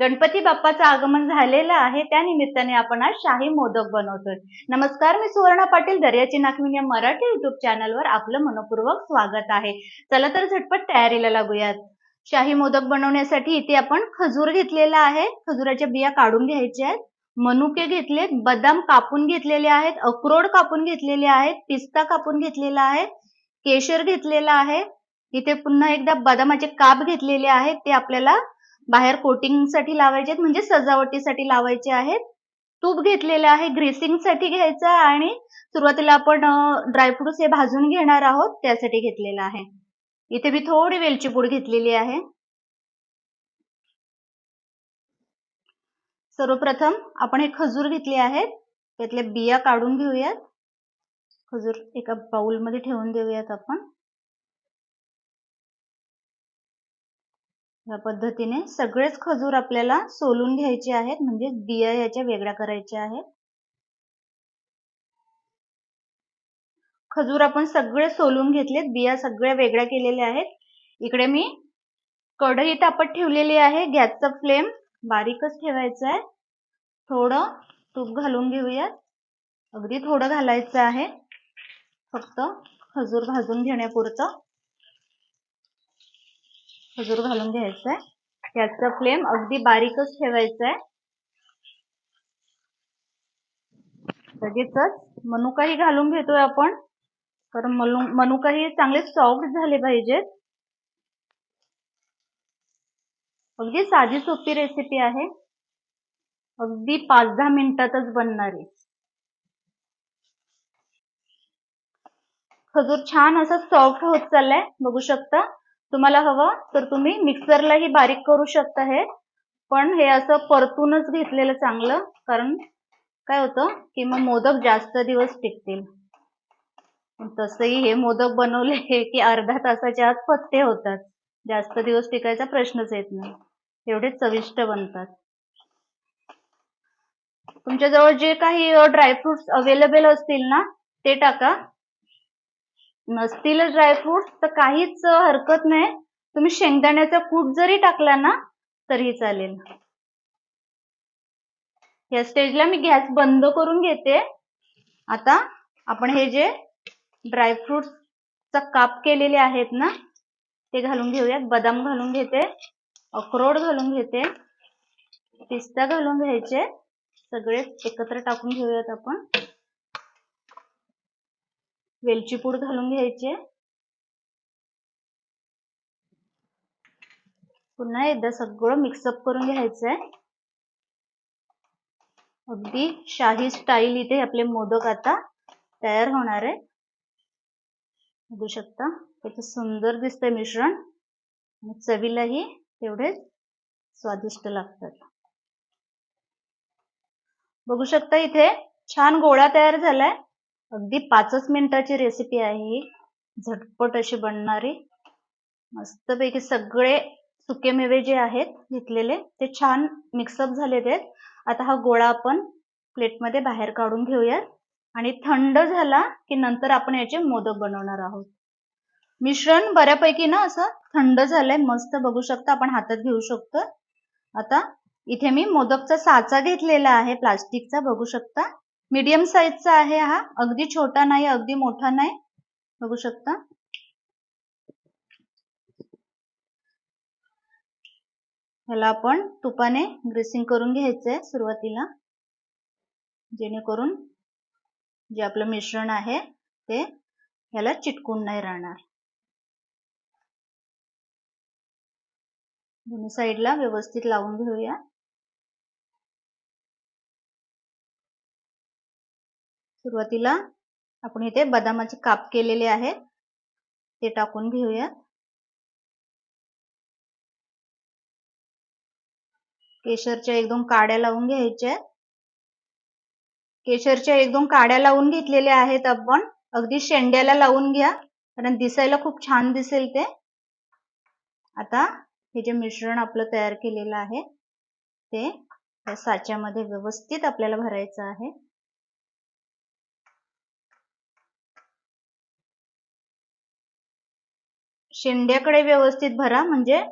गणपती बाप्पाचं आगमन झालेलं आहे. त्या निमित्ताने आपण आज शाही मोदक बनवतोय. नमस्कार मी सुवर्णा पाटील दर्याची नाखविन या मराठी युट्यूब चॅनलवर आपलं मनपूर्वक स्वागत आहे. चला तर झटपट तयारीला लागूयात. शाही मोदक बनवण्यासाठी इथे आपण खजूर घेतलेला आहे. खजुराच्या बिया काढून घ्यायच्या आहेत. मनुके घेतलेत बदाम कापून घेतलेले आहेत अक्रोड कापून घेतलेले आहेत पिस्ता कापून घेतलेला आहे केशर घेतलेला आहे. इथे पुन्हा एकदा बदामाचे काप घेतलेले आहेत ते आपल्याला बाहेर कोटिंगसाठी लावायचे आहेत म्हणजे सजावटीसाठी लावायचे आहेत. तूप घेतलेलं आहे ग्रेसिंगसाठी घ्यायचं आहे आणि सुरुवातीला आपण ड्रायफ्रुट्स हे भाजून घेणार आहोत त्यासाठी घेतलेलं आहे. इथे मी थोडी वेलची पूड घेतलेली आहे. सर्वप्रथम आपण हे खजूर घेतले आहेत त्यातल्या बिया काढून घेऊयात. खजूर एका बाउलमध्ये ठेवून देऊयात आपण. या पद्धतीने सगळेच खजूर आपल्याला सोलून घ्यायचे आहेत. म्हणजे बिया याच्या वेगळ्या करायच्या आहेत. खजूर आपण सगळे सोलून घेतलेत. बिया सगळ्या वेगळ्या केलेल्या आहेत. इकडे मी कढई तापत ठेवलेली आहे. गॅसचा फ्लेम बारीकच ठेवायचं आहे. थोडं तूप घालून घेऊयात. अगदी थोडं घालायचं आहे. फक्त खजूर भाजून घेण्यापुरतं. खजूर घालून घ्यायचं आहे. गॅसचा फ्लेम अगदी बारीकच ठेवायचा आहे. लगेचच मनुकाही घालून घेतोय आपण. कारण मनु मनुकाही चांगले सॉफ्ट झाले पाहिजेत. अगदी साधी सोपी रेसिपी आहे. अगदी पाच दहा मिनिटातच बनणारी खजूर छान असा सॉफ्ट होत चाललाय बघू शकता. तुम्हाला हवं तर तुम्ही मिक्सरलाही बारीक करू शकता हे. पण हे असं परतूनच घेतलेलं चांगलं कारण काय होतं की मग मोदक जास्त दिवस टिकतील. तसंही हे मोदक बनवले की अर्धा तासाच्या आत पत्ते होतात. जास्त दिवस टिकायचा प्रश्नच येत नाही. एवढे चविष्ट बनतात. तुमच्याजवळ जे काही ड्रायफ्रुट्स अवेलेबल असतील ना ते टाका. नसतील ड्रायफ्रुट्स तर काहीच हरकत नाही. तुम्ही शेंगदाण्याचा कूट जरी टाकला ना तरी चालेल. या स्टेजला मी गॅस बंद करून घेते. आता आपण हे जे ड्रायफ्रुट्सचा काप केलेले आहेत ना ते घालून घेऊयात. बदाम घालून घेते. अक्रोड घालून घेते. पिस्ता घालून घ्यायचे. सगळे एकत्र टाकून घेऊयात आपण. वेलची पूड घालून घ्यायचे. पुन्हा एकदा सगळं मिक्सअप करून घ्यायचंय. अगदी शाही स्टाईल इथे आपले मोदक आता तयार होणार आहे बघू शकता किती सुंदर दिसतंय मिश्रण. आणि चवीलाही तेवढेच स्वादिष्ट लागतात. बघू शकता इथे छान गोळा तयार झालाय. अगदी पाचच मिनिटाची रेसिपी आहे ही. झटपट अशी बनणारी. मस्तपैकी सगळे सुके मेवे जे आहेत घेतलेले ते छान मिक्सअप झालेले आहेत आता हा गोळा आपण प्लेटमध्ये बाहेर काढून घेऊयात. आणि थंड झाला की नंतर आपण याचे मोदक बनवणार आहोत. मिश्रण बऱ्यापैकी ना असं थंड झालंय मस्त बघू शकता आपण हातात घेऊ शकतो आता इथे मी मोदकचा साचा घेतलेला आहे प्लास्टिकचा बघू शकता. मीडियम साईजचा आहे हा अगदी छोटा नाही अगदी मोठा नाही. बघू शकता. ह्याला आपण तुपाने ग्रेसिंग करून घ्यायचंय सुरुवातीला. जेणेकरून जे आपलं मिश्रण आहे ते ह्याला चिटकून नाही राहणार. दोन्ही साईडला व्यवस्थित लावून घेऊया. सुरुवातीला आपण इथे बदामाचे काप केलेले आहेत. ते टाकून घेऊया. केशरच्या एक दोन काड्या लावून घ्यायच्या केशरच्या एक दोन काड्या लावून घेतलेल्या आहेत आपण. अगदी शेंड्याला लावून घ्या. कारण दिसायला खूप छान दिसेल ते. आता हे जे मिश्रण आपलं तयार केलेलं आहे ते या साच्यामध्ये व्यवस्थित आपल्याला भरायचं आहे. शेंड्याकडे व्यवस्थित भरा म्हणजे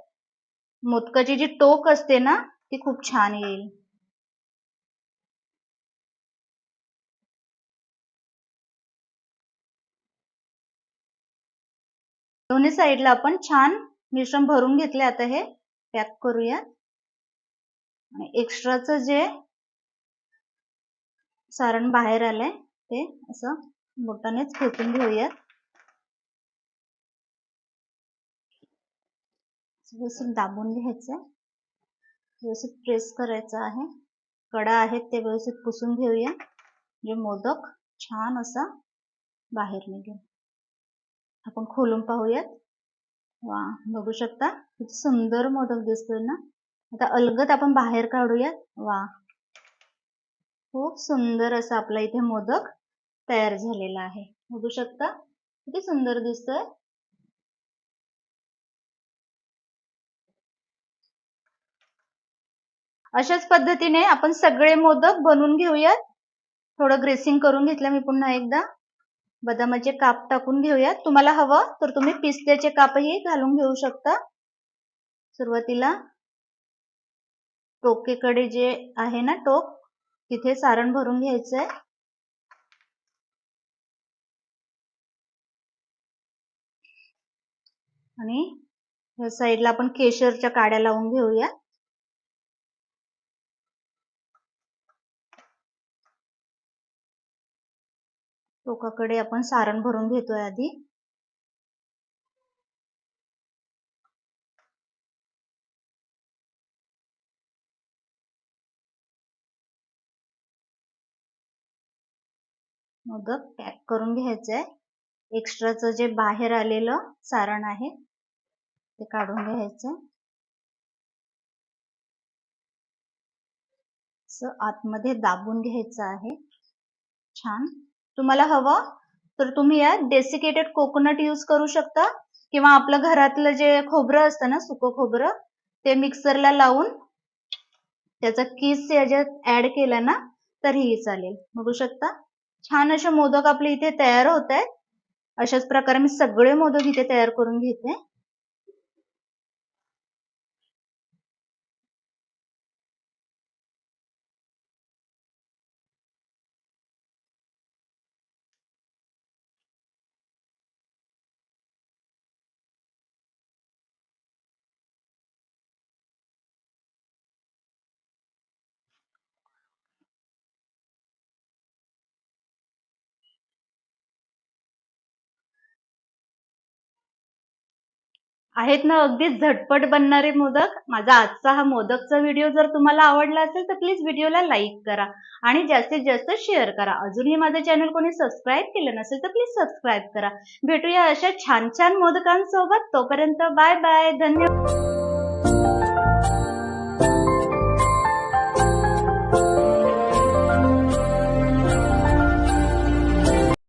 मोदकाची जी टोक असते ना ती खूप छान येईल. दोन्ही साईडला आपण छान मिश्रण भरून घेतले. आता हे पॅक करूया. आणि एक्स्ट्राचं जे सारण बाहेर आलंय ते असं बोटानेच फेकून घेऊयात. व्यवस्थित दाबून घ्यायचं. व्यवस्थित प्रेस करायचं आहे. कडा आहेत ते व्यवस्थित पुसून घेऊया. जे मोदक छान असा बाहेर निघेल. आपण खोलून पाहूयात. वा बघू शकता. किती सुंदर मोदक दिसतोय ना. आता अलगत आपण बाहेर काढूयात. वा. खूप सुंदर असा आपला इथे मोदक तयार झालेला आहे. बघू शकता. किती सुंदर दिसतोय. अशाच पद्धतीने आपण सगळे मोदक बनवून घेऊयात. थोडं ग्रेसिंग करून घेतलं मी पुन्हा एकदा. बदामाचे काप टाकून घेऊयात. तुम्हाला हवं तर तुम्ही पिस्त्याचे कापही घालून घेऊ शकता. सुरुवातीला टोकेकडे जे आहे ना टोक तिथे सारण भरून घ्यायचंय. आणि या साईडला आपण केशरच्या काड्या लावून घेऊया. टोकाकडे आपण सारण भरून घेतोय आधी. मोदक पॅक करून घ्यायचंय. एक्स्ट्राचं जे बाहेर आलेलं सारण आहे ते काढून घ्यायचं. आतमध्ये दाबून घ्यायचं आहे. छान. तुम्हाला हवं तर तुम्ही यात डेसिकेटेड कोकोनट यूज करू शकता. किंवा आपलं घरातलं जे खोबरं असतं ना सुकं खोबरं ते मिक्सरला लावून त्याचा किस याच्यात ऍड केला ना तरीही चालेल. बघू शकता? छान असे मोदक आपले इथे तयार होत आहेत. अशाच प्रकारे मी सगळे मोदक इथे तयार करून घेते. आहेत ना अगदी झटपट बनणारे मोदक. माझा आजचा हा मोदकचा व्हिडिओ जर तुम्हाला आवडला असेल तर प्लीज व्हिडिओला लाईक करा आणि जास्तीत जास्त शेअर करा. अजूनही माझं चॅनल कोणी सबस्क्राईब केलं नसेल तर प्लीज सबस्क्राईब करा. भेटूया अशा छान छान मोदकांसोबत. तोपर्यंत बाय बाय धन्यवाद.